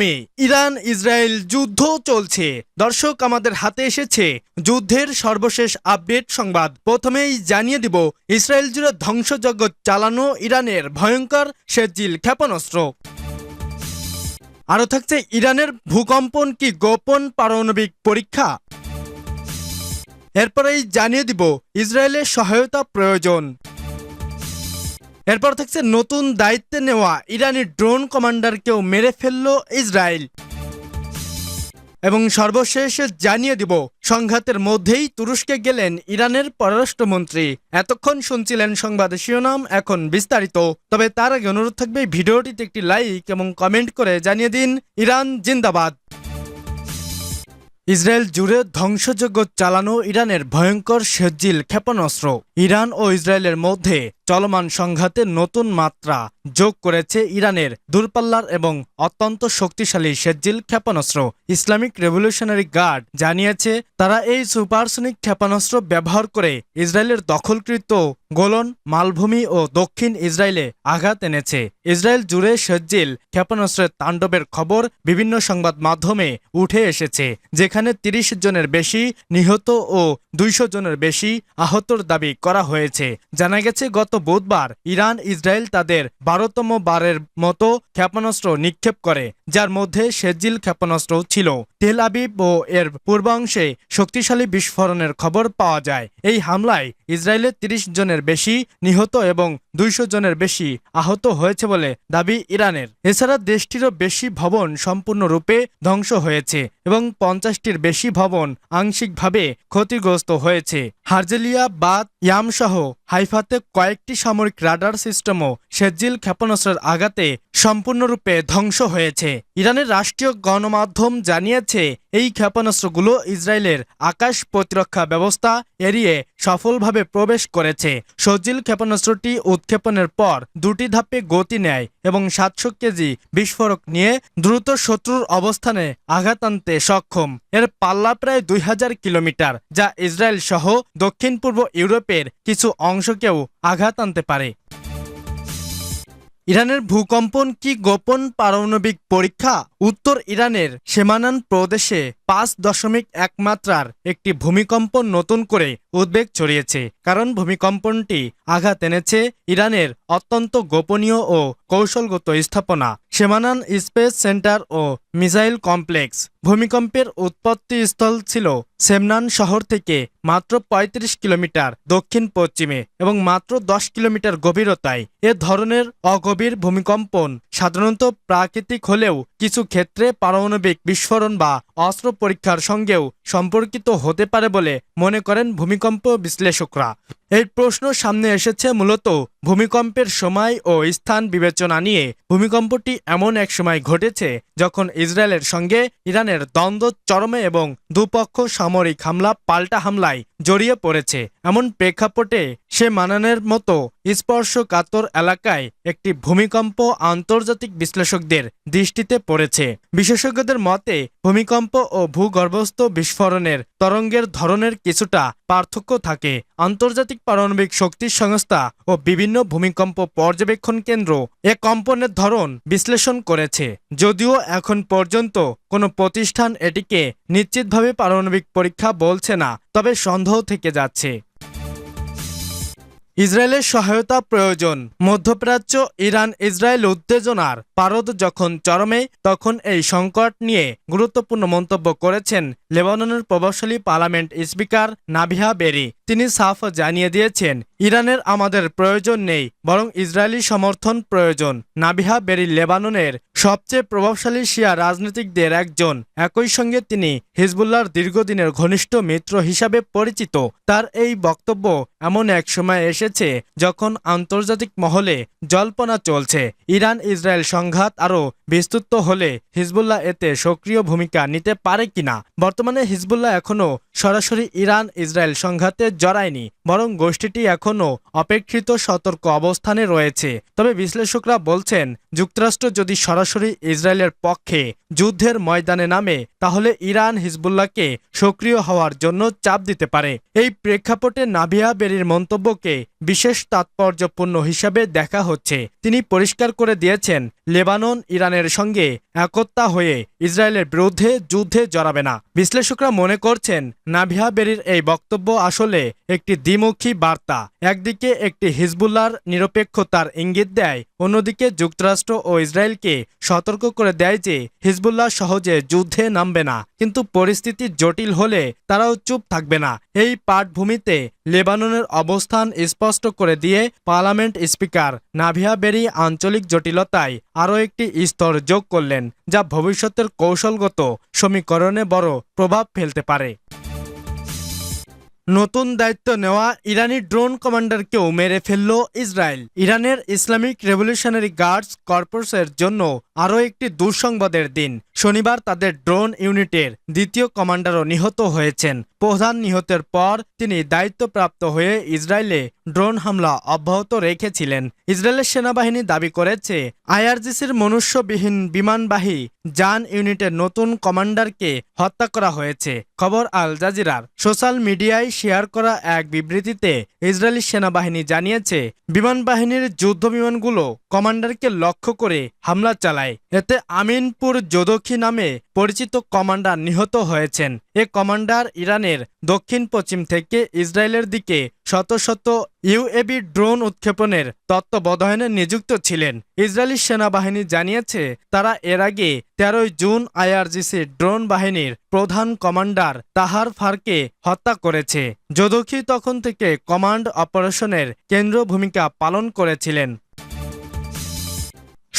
চরমে Iran Israel যুদ্ধ চলছে। দর্শক, আমাদের হাতে এসেছে যুদ্ধের সর্বশেষ আপডেট সংবাদ। প্রথমেই জানিয়ে দিব, ইসরায়েল জুড়ে ধ্বংসযজ্ঞ চালানো ইরানের ভয়ঙ্কর সেজিল ক্ষেপণাস্ত্র। আরও থাকছে ইরানের ভূকম্পন কি গোপন পারমাণবিক পরীক্ষা? এরপরেই জানিয়ে দিব, ইসরায়েলের সহায়তা প্রয়োজন। এরপর থাকছে নতুন দায়িত্বে নেওয়া ইরানি ড্রোন কমান্ডারকেও মেরে ফেলল ইসরায়েল। এবং সর্বশেষ জানিয়ে দিব, সংঘাতের মধ্যেই তুরস্কে গেলেন ইরানের পররাষ্ট্রমন্ত্রী। এতক্ষণ শুনছিলেন সংবাদ শিরোনাম, এখন বিস্তারিত। তবে তার আগে অনুরোধ থাকবে, ভিডিওটিতে একটি লাইক এবং কমেন্ট করে জানিয়ে দিন, ইরান জিন্দাবাদ। ইসরায়েল জুড়ে ধ্বংসযজ্ঞ চালানো ইরানের ভয়ঙ্কর সেজ্জিল ক্ষেপণাস্ত্র। ইরান ও ইসরায়েলের মধ্যে চলমান সংঘাতে নতুন মাত্রা যোগ করেছে ইরানের দূরপাল্লার এবং অত্যন্ত শক্তিশালী সেজ্জিল ক্ষেপণাস্ত্র। ইসলামিক রেভলিউশনারি গার্ড জানিয়েছে, তারা এই সুপারসনিক ক্ষেপণাস্ত্র ব্যবহার করে ইসরায়েলের দখলকৃত গোলন, মালভূমি ও দক্ষিণ ইসরায়েলে আঘাত এনেছে। ইসরায়েল জুড়ে সেজ্জিল ক্ষেপণাস্ত্রের তাণ্ডবের খবর বিভিন্ন সংবাদ মাধ্যমে উঠে এসেছে, যেখানে তিরিশ জনের বেশি নিহত ও দুইশো জনের বেশি আহতর দাবি করা হয়েছে। জানা গেছে, গত বুধবার ইরান, ইসরায়েল তাদের বারোতম বারের মতো ক্ষেপণাস্ত্র নিক্ষেপ করে, যার মধ্যে সেজিল ক্ষেপণাস্ত্র ছিল। তেল আবিব ও এর পূর্বাংশে শক্তিশালী বিস্ফোরণের খবর পাওয়া যায়। এই হামলায় ইসরায়েলের তিরিশ জনের বেশি নিহত এবং দুইশো জনের বেশি আহত হয়েছে বলে দাবি ইরানের। এছাড়া দেশটিরও বেশি ভবন সম্পূর্ণরূপে ধ্বংস হয়েছে এবং পঞ্চাশটির বেশি ভবন আংশিকভাবে ক্ষতিগ্রস্ত হয়েছে। হার্জেলিয়া, বাদ, ইয়ামসহ হাইফাতে কয়েকটি সামরিক রাডার সিস্টেমও সেজিল ক্ষেপণাস্ত্রের আঘাতে সম্পূর্ণরূপে ধ্বংস হয়েছে। ইরানের রাষ্ট্রীয় গণমাধ্যম জানিয়েছে, এই ক্ষেপণাস্ত্রগুলো ইসরায়েলের আকাশ প্রতিরক্ষা ব্যবস্থা এড়িয়ে সফলভাবে প্রবেশ করেছে। সজিল ক্ষেপণাস্ত্রটি উৎক্ষেপণের পর দুটি ধাপে গতি নেয় এবং সাতশো কেজি বিস্ফোরক নিয়ে দ্রুত শত্রুর অবস্থানে আঘাত আনতে সক্ষম। এর পাল্লা প্রায় দুই হাজার কিলোমিটার, যা ইসরায়েল সহ দক্ষিণ পূর্ব ইউরোপের কিছু অংশকেও আঘাত আনতে পারে। ইরানের ভূকম্পন কি গোপন পারমাণবিক পরীক্ষা? উত্তর ইরানের সেমানান প্রদেশে পাঁচ দশমিক এক মাত্রার একটি ভূমিকম্প নতুন করে উদ্বেগ ছড়িয়েছে। কারণ ভূমিকম্পনটি আঘাত এনেছে ইরানের অত্যন্ত গোপনীয় ও কৌশলগত স্থাপনা, সেমানান স্পেস সেন্টার ও মিসাইল কমপ্লেক্স। ভূমিকম্পের উৎপত্তি স্থল ছিল সেমনান শহর থেকে মাত্র ৩৫ কিলোমিটার দক্ষিণ পশ্চিমে এবং মাত্র দশ কিলোমিটার গভীরতায়। এ ধরনের অগভীর ভূমিকম্পন সাধারণত প্রাকৃতিক হলেও কিছু ক্ষেত্রে পারমাণবিক বিস্ফোরণ বা অস্ত্র পরীক্ষার সঙ্গেও সম্পর্কিত হতে পারে বলে মনে করেন ভূমিকম্প বিশ্লেষকরা। এই প্রশ্ন সামনে এসেছে মূলত ভূমিকম্পের সময় ও স্থান বিবেচনা নিয়ে। ভূমিকম্পটি এমন এক সময় ঘটেছে যখন ইসরায়েলের সঙ্গে ইরানের দ্বন্দ্ব, চরমে এবং দুপক্ষ সামরিক হামলা, পাল্টা হামলায় জড়িয়ে পড়েছে। এমন প্রেক্ষাপটে সে মানানের মতো স্পর্শকাতর এলাকায় একটি ভূমিকম্প আন্তর্জাতিক বিশ্লেষকদের দৃষ্টিতে পড়েছে। বিশেষজ্ঞদের মতে, ভূমিকম্প ও ভূগর্ভস্থ বিস্ফোরণের তরঙ্গের ধরনের কিছুটা পার্থক্য থাকে। আন্তর্জাতিক পারমাণবিক শক্তি সংস্থা ও বিভিন্ন ভূমিকম্প পর্যবেক্ষণ কেন্দ্র এ কম্পনের ধরন বিশ্লেষণ করেছে। যদিও এখন পর্যন্ত কোনো প্রতিষ্ঠান এটিকে নিশ্চিতভাবে পারমাণবিক পরীক্ষা বলছে না, তবে সন্দেহ থেকে যাচ্ছে। ইসরায়েলের সহায়তা প্রয়োজন। মধ্যপ্রাচ্য ইরান ইসরায়েল উত্তেজনার পারদ যখন চরমে, তখন এই সংকট নিয়ে গুরুত্বপূর্ণ মন্তব্য করেছেন লেবাননের প্রভাবশালী পার্লামেন্ট স্পিকার নাভিহা বেরি। তিনি সাফ জানিয়ে দিয়েছেন, ইরানের আমাদের প্রয়োজন নেই, বরং ইসরায়েলি সমর্থন প্রয়োজন। নাবিহা বেরি লেবাননের সবচেয়ে প্রভাবশালী শিয়া রাজনীতিকদের একজন। একই সঙ্গে তিনি হিজবুল্লাহর দীর্ঘদিনের ঘনিষ্ঠ মিত্র হিসাবে পরিচিত। তার এই বক্তব্য এমন এক সময় এসেছে যখন আন্তর্জাতিক মহলে জল্পনা চলছে। ইরান ইসরায়েল সংঘাত আরও বিস্তৃত হলে হিজবুল্লাহ এতে সক্রিয় ভূমিকা নিতে পারে কিনা? বর্তমানে হিজবুল্লাহ এখনও সরাসরি ইরান ইসরায়েল সংঘাতে জড়ায়নি, বরং গোষ্ঠীটি এখনও অপেক্ষিত সতর্ক অবস্থানে রয়েছে। তবে বিশ্লেষকরা বলছেন, যুক্তরাষ্ট্র যদি সরাসরি ইসরায়েলের পক্ষে যুদ্ধের ময়দানে নামে, তাহলে ইরান হিজবুল্লাহকে সক্রিয় হওয়ার জন্য চাপ দিতে পারে। এই প্রেক্ষাপটে নাভিয়া বেরির মন্তব্যকে বিশেষ তাৎপর্যপূর্ণ হিসাবে দেখা হচ্ছে। তিনি পরিষ্কার করে দিয়েছেন, লেবানন ইরানের সঙ্গে একত্তা হয়ে ইসরায়েলের বিরুদ্ধে যুদ্ধে জড়াবে না। বিশ্লেষকরা মনে করছেন নাভিয়া বেরির এই বক্তব্য আসলে একটি দ্বিমুখী বার্তা, একদিকে একটি হিজবুল্লার নিরপেক্ষতার ইঙ্গিত দেয়, অন্যদিকে যুক্তরাষ্ট্র ও ইসরায়েলকে সতর্ক করে দেয় যে হিজবুল্লাহ সহজে যুদ্ধে নামবে না, কিন্তু পরিস্থিতি জটিল হলে তারাও চুপ থাকবে না। এই পাঠভূমিতে লেবাননের অবস্থান স্পষ্ট করে দিয়ে পার্লামেন্ট স্পিকার নাভিয়া বেরি আঞ্চলিক জটিলতায় আরও একটি স্তর যোগ করলেন, যা ভবিষ্যতের কৌশলগত সমীকরণে বড় প্রভাব ফেলতে পারে। নতুন দায়িত্ব নেওয়া ইরানি ড্রোন কমান্ডারকেও মেরে ফেলল ইসরায়েল। ইরানের ইসলামিক রেভলিউশনারি গার্ডস কর্পসের জন্য আরও একটি দুঃসংবাদের দিন। শনিবার তাদের ড্রোন ইউনিটের দ্বিতীয় কমান্ডারও নিহত হয়েছেন। প্রধান নিহতের পর তিনি দায়িত্বপ্রাপ্ত হয়ে ইসরায়েলে ড্রোন হামলা অব্যাহত রেখেছিলেন। ইসরায়েলের সেনাবাহিনী দাবি করেছে, আইআরজিসির মনুষ্যবিহীন বিমানবাহী যান ইউনিটের নতুন কমান্ডারকে হত্যা করা হয়েছে। খবর আল জাজিরার। সোশ্যাল মিডিয়ায় শেয়ার করা এক বিবৃতিতে ইসরায়েলি সেনাবাহিনী জানিয়েছে বিমান বাহিনীর যুদ্ধ বিমানগুলো কমান্ডারকে লক্ষ্য করে হামলা চালায়। এতে আমিনপুর যোদখী নামে পরিচিত কমান্ডার নিহত হয়েছেন। এ কমান্ডার ইরানের দক্ষিণ পশ্চিম থেকে ইসরায়েলের দিকে শত শত ইউএবি ড্রোন উৎক্ষেপণের তত্ত্বাবধানে নিযুক্ত ছিলেন। ইসরায়েলি সেনাবাহিনী জানিয়েছে, তারা এর আগে তেরোই জুন আইআরজিসি ড্রোন বাহিনীর প্রধান কমান্ডার তাহার ফারকে হত্যা করেছে। যোদখী তখন থেকে কমান্ড অপারেশনের কেন্দ্র ভূমিকা পালন করেছিলেন।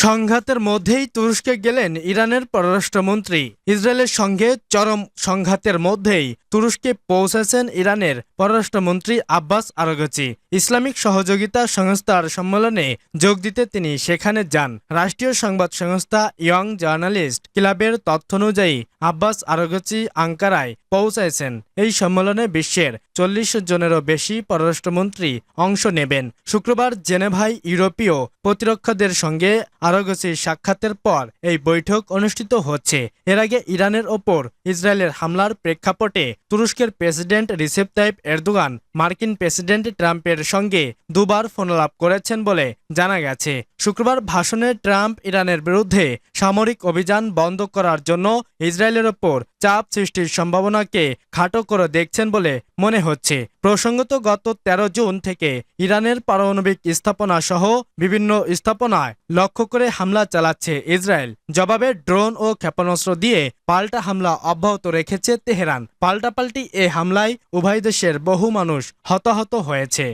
সংঘাতের মধ্যেই তুরস্কে গেলেন ইরানের পররাষ্ট্রমন্ত্রী। ইসরায়েলের সঙ্গে চরম সংঘাতের মধ্যেই তুরস্কে পৌঁছেছেন ইরানের পররাষ্ট্রমন্ত্রী আব্বাস আরগচি। ইসলামিক সহযোগিতা সংস্থার সম্মেলনে যোগ দিতে তিনি সেখানে যান। রাষ্ট্রীয় সংবাদ সংস্থা ইয়ং জার্নালিস্ট ক্লাবের তথ্য অনুযায়ী আব্বাস আরগচি আঙ্কারায় পৌঁছাইছেন। এই সম্মেলনে বিশ্বের চল্লিশ জনেরও বেশি পররাষ্ট্রমন্ত্রী অংশ নেবেন। শুক্রবার জেনেভায় ইউরোপীয় প্রতিরক্ষাদের সঙ্গে আরগচির সাক্ষাতের পর এই বৈঠক অনুষ্ঠিত হচ্ছে। এর আগে ইরানের ওপর ইসরায়েলের হামলার প্রেক্ষাপটে তুরস্কের প্রেসিডেন্ট রিসেপ তাইপ এরদোগান, মার্কিন প্রেসিডেন্ট ট্রাম্পের সঙ্গে দুবার ফোনলাপ করেছেন বলে জানা গেছে। শুক্রবার ভাষণে ট্রাম্প ইরানের বিরুদ্ধে সামরিক অভিযান বন্ধ করার জন্য ইসরায়েলের ওপর চাপ সৃষ্টির সম্ভাবনাকে খাটো করে দেখছেন বলে মনে হচ্ছে। প্রসঙ্গত, গত ১৩ জুন থেকে ইরানের পারমাণবিক স্থাপনা সহ বিভিন্ন স্থাপনায় লক্ষ্য করে হামলা চালাচ্ছে ইসরায়েল। জবাবে ড্রোন ও ক্ষেপণাস্ত্র দিয়ে পাল্টা হামলা অব্যাহত রেখেছে তেহরান। পাল্টাপাল্টি এ হামলায় উভয় দেশের বহু মানুষ হতাহত হয়েছে।